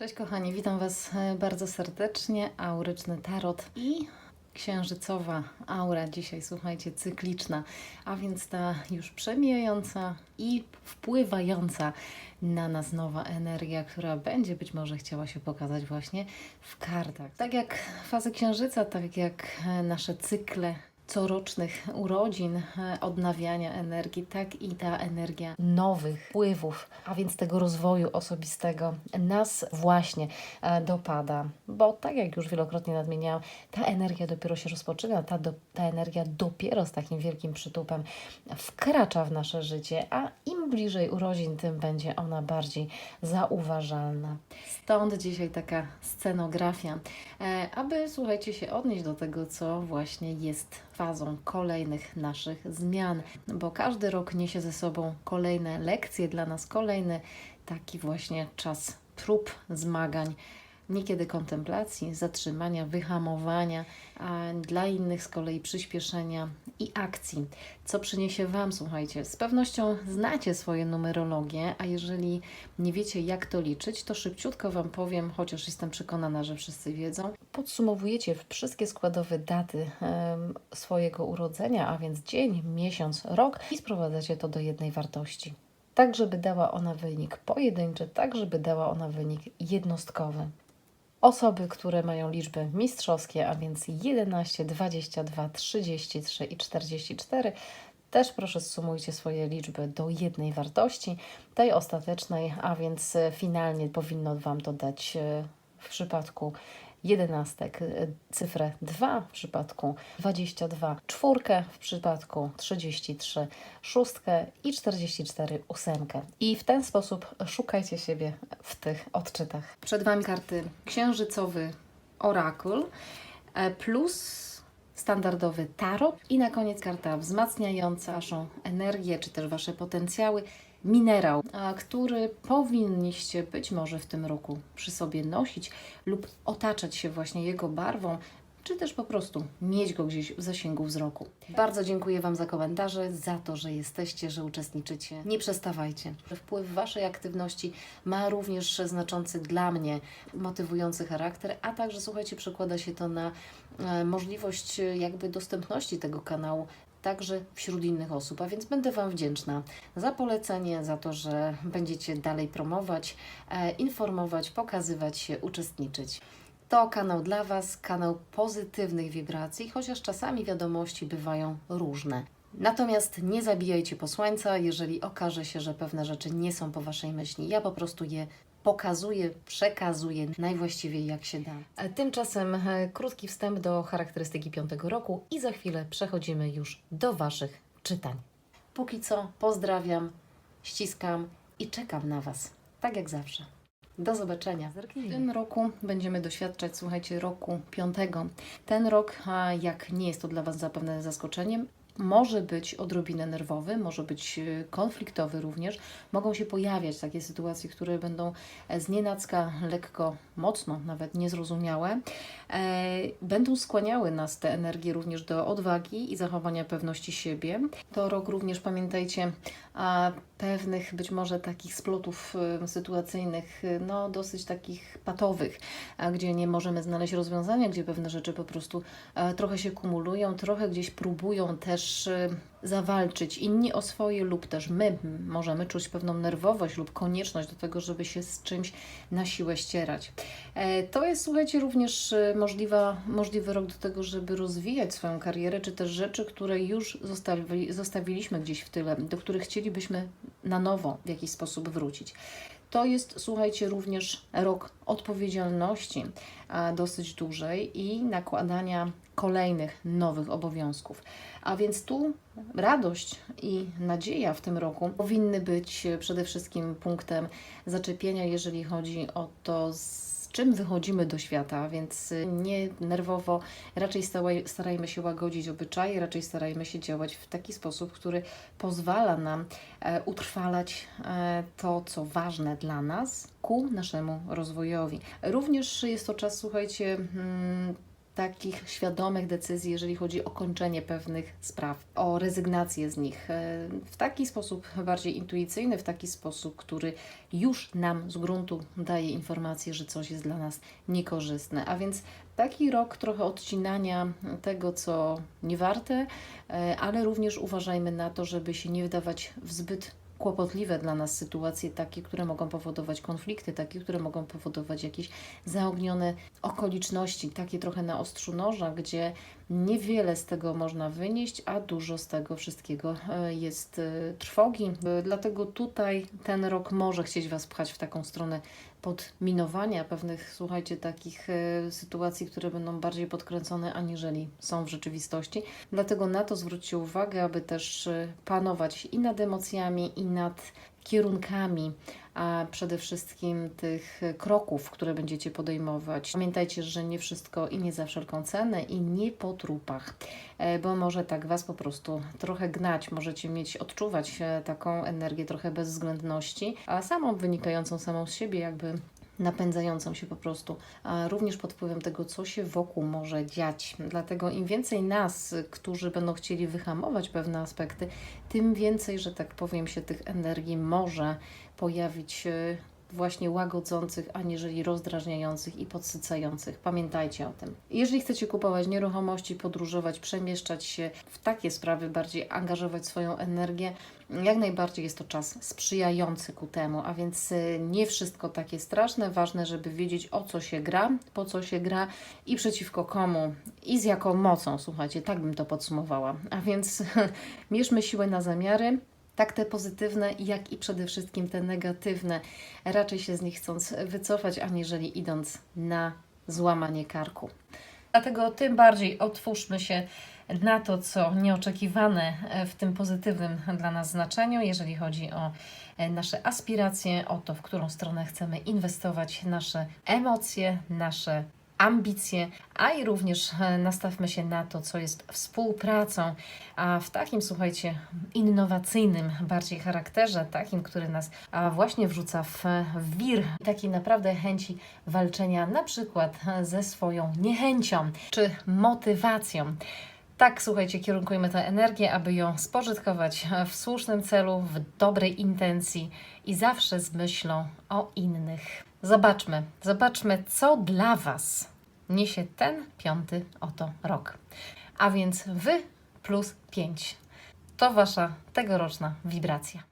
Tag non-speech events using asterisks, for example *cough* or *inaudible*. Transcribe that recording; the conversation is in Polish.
Cześć kochani, witam Was e, bardzo serdecznie. Auryczny tarot i księżycowa aura dzisiaj, słuchajcie, cykliczna, a więc ta już przemijająca i wpływająca na nas nowa energia, która będzie być może chciała się pokazać właśnie w kartach. Tak jak fazy księżyca, tak jak e, nasze cykle corocznych urodzin, e, odnawiania energii, tak i ta energia nowych wpływów, a więc tego rozwoju osobistego nas właśnie e, dopada. Bo tak jak już wielokrotnie nadmieniałam, ta energia dopiero się rozpoczyna, ta, do, ta energia dopiero z takim wielkim przytupem wkracza w nasze życie, a im bliżej urodzin, tym będzie ona bardziej zauważalna. Stąd dzisiaj taka scenografia, e, aby słuchajcie się odnieść do tego, co właśnie jest fazą kolejnych naszych zmian, bo każdy rok niesie ze sobą kolejne lekcje dla nas, kolejny taki właśnie czas prób, zmagań, niekiedy kontemplacji, zatrzymania, wyhamowania, a dla innych z kolei przyspieszenia i akcji. Co przyniesie Wam, słuchajcie, z pewnością znacie swoje numerologie, a jeżeli nie wiecie, jak to liczyć, to szybciutko Wam powiem, chociaż jestem przekonana, że wszyscy wiedzą. Podsumowujecie wszystkie składowe daty swojego urodzenia, a więc dzień, miesiąc, rok i sprowadzacie to do jednej wartości. Tak, żeby dała ona wynik pojedynczy, tak, żeby dała ona wynik jednostkowy. Osoby, które mają liczby mistrzowskie, a więc 11, 22, 33 i 44, też proszę zsumujcie swoje liczby do jednej wartości, tej ostatecznej, a więc e, finalnie powinno Wam to dać e, w przypadku jedenastek e, cyfrę 2, w przypadku 22 czwórkę, w przypadku 33 szóstkę i 44 ósemkę. I w ten sposób szukajcie siebie w tych odczytach. Przed Wami karty księżycowy orakul e, plus standardowy tarot i na koniec karta wzmacniająca Waszą energię czy też Wasze potencjały. Minerał, który powinniście być może w tym roku przy sobie nosić lub otaczać się właśnie jego barwą, czy też po prostu mieć go gdzieś w zasięgu wzroku. Bardzo dziękuję Wam za komentarze, za to, że jesteście, że uczestniczycie. Nie przestawajcie. Wpływ Waszej aktywności ma również znaczący dla mnie motywujący charakter, a także słuchajcie, przekłada się to na e, możliwość e, jakby dostępności tego kanału także wśród innych osób, a więc będę Wam wdzięczna za polecenie, za to, że będziecie dalej promować, e, informować, pokazywać się, uczestniczyć. To kanał dla Was, kanał pozytywnych wibracji, chociaż czasami wiadomości bywają różne. Natomiast nie zabijajcie posłańca, jeżeli okaże się, że pewne rzeczy nie są po Waszej myśli. Ja po prostu je pokazuję, przekazuję najwłaściwiej jak się da. Tymczasem e, krótki wstęp do charakterystyki piątego roku i za chwilę przechodzimy już do Waszych czytań. Póki co pozdrawiam, ściskam i czekam na Was, tak jak zawsze. Do zobaczenia. W tym roku będziemy doświadczać, słuchajcie, roku piątego. Ten rok, jak nie jest to dla Was zapewne zaskoczeniem, może być odrobinę nerwowy, może być e, konfliktowy również. Mogą się pojawiać takie sytuacje, które będą e, znienacka, lekko, mocno, nawet niezrozumiałe. E, Będą skłaniały nas te energie również do odwagi i zachowania pewności siebie. To rok również, pamiętajcie, pewnych być może takich splotów sytuacyjnych, no dosyć takich patowych, gdzie nie możemy znaleźć rozwiązania, gdzie pewne rzeczy po prostu trochę się kumulują, trochę gdzieś próbują też e, zawalczyć inni o swoje lub też my możemy czuć pewną nerwowość lub konieczność do tego, żeby się z czymś na siłę ścierać. E, To jest, słuchajcie, również e, możliwa, możliwy rok do tego, żeby rozwijać swoją karierę, czy też rzeczy, które już zostawi, zostawiliśmy gdzieś w tyle, do których chcielibyśmy na nowo w jakiś sposób wrócić. To jest, słuchajcie, również rok odpowiedzialności dosyć dużej i nakładania kolejnych nowych obowiązków. A więc tu radość i nadzieja w tym roku powinny być przede wszystkim punktem zaczepienia, jeżeli chodzi o to, z czym wychodzimy do świata, więc y, nie nerwowo, raczej starajmy się łagodzić obyczaje, raczej starajmy się działać w taki sposób, który pozwala nam e, utrwalać e, to, co ważne dla nas ku naszemu rozwojowi. Również jest to czas, słuchajcie, mm, takich świadomych decyzji, jeżeli chodzi o kończenie pewnych spraw, o rezygnację z nich. E, W taki sposób bardziej intuicyjny, w taki sposób, który już nam z gruntu daje informację, że coś jest dla nas niekorzystne. A więc taki rok trochę odcinania tego, co nie warte, e, ale również uważajmy na to, żeby się nie wdawać w zbyt kłopotliwe dla nas sytuacje, takie, które mogą powodować konflikty, takie, które mogą powodować jakieś zaognione okoliczności, takie trochę na ostrzu noża, gdzie niewiele z tego można wynieść, a dużo z tego wszystkiego e, jest e, trwogi. E, Dlatego tutaj ten rok może chcieć Was pchać w taką stronę podminowania pewnych, słuchajcie, takich e, sytuacji, które będą bardziej podkręcone, aniżeli są w rzeczywistości. Dlatego na to zwróćcie uwagę, aby też e, panować i nad emocjami, i nad kierunkami, a przede wszystkim tych kroków, które będziecie podejmować. Pamiętajcie, że nie wszystko i nie za wszelką cenę i nie po trupach, e, bo może tak Was po prostu trochę gnać, możecie mieć, odczuwać e, taką energię trochę bezwzględności, a samą wynikającą samą z siebie jakby napędzającą się po prostu, również pod wpływem tego, co się wokół może dziać. Dlatego im więcej nas, którzy będą chcieli wyhamować pewne aspekty, tym więcej, że tak powiem, się tych energii może pojawić y, właśnie łagodzących, aniżeli rozdrażniających i podsycających. Pamiętajcie o tym. Jeżeli chcecie kupować nieruchomości, podróżować, przemieszczać się w takie sprawy, bardziej angażować swoją energię, jak najbardziej jest to czas sprzyjający ku temu, a więc y, nie wszystko takie straszne. Ważne, żeby wiedzieć o co się gra, po co się gra i przeciwko komu i z jaką mocą. Słuchajcie, tak bym to podsumowała. A więc *laughs* mierzmy siłę na zamiary. Tak te pozytywne, jak i przede wszystkim te negatywne, raczej się z nich chcąc wycofać, aniżeli idąc na złamanie karku. Dlatego tym bardziej otwórzmy się na to, co nieoczekiwane w tym pozytywnym dla nas znaczeniu, jeżeli chodzi o e, nasze aspiracje, o to, w którą stronę chcemy inwestować nasze emocje, nasze ambicje, a i również e, nastawmy się na to, co jest współpracą, a w takim, słuchajcie, innowacyjnym bardziej charakterze, takim, który nas właśnie wrzuca w, w wir takiej naprawdę chęci walczenia na przykład e, ze swoją niechęcią czy motywacją. Tak, słuchajcie, kierunkujmy tę energię, aby ją spożytkować w słusznym celu, w dobrej intencji i zawsze z myślą o innych. Zobaczmy, zobaczmy, co dla Was niesie ten piąty oto rok. A więc Wy plus 5. To Wasza tegoroczna wibracja.